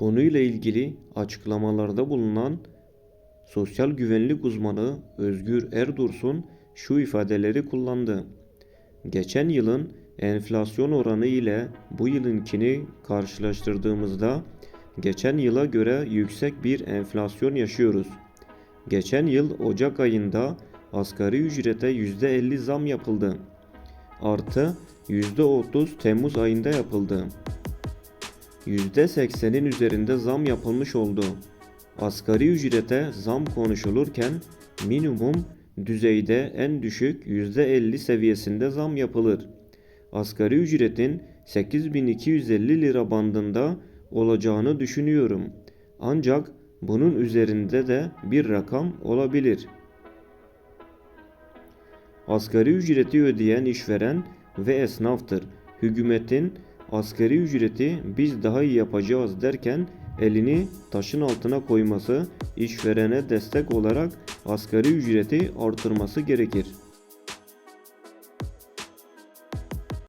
Konuyla ilgili açıklamalarda bulunan sosyal güvenlik uzmanı Özgür Erdursun şu ifadeleri kullandı. Geçen yılın enflasyon oranı ile bu yılınkini karşılaştırdığımızda geçen yıla göre yüksek bir enflasyon yaşıyoruz. Geçen yıl Ocak ayında asgari ücrete %50 zam yapıldı. Artı %30 Temmuz ayında yapıldı. %80'in üzerinde zam yapılmış oldu. Asgari ücrete zam konuşulurken minimum düzeyde en düşük %50 seviyesinde zam yapılır. Asgari ücretin 8250 lira bandında olacağını düşünüyorum. Ancak bunun üzerinde de bir rakam olabilir. Asgari ücreti ödeyen işveren ve esnaftır. Hükümetin asgari ücreti biz daha iyi yapacağız derken elini taşın altına koyması, işverene destek olarak asgari ücreti artırması gerekir.